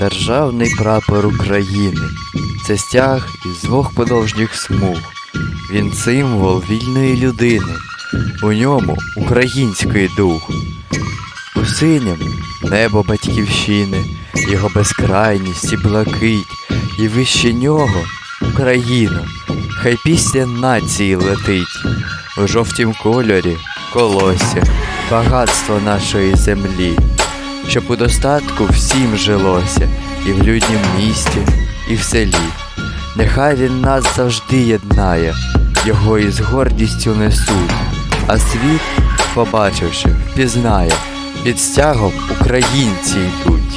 Державний прапор України це стяг із двох подовжніх смуг. Він символ вільної людини. У ньому український дух. У синьому небо батьківщини, його безкрайність і блакить, і вище нього Україну, хай після нації летить. У жовтім кольорі колосся, багатство нашої землі, щоб у достатку всім жилося, і в люднім місті, і в селі. Нехай він нас завжди єднає, його із гордістю несуть, а світ, побачивши, впізнає, під стягом українці йдуть.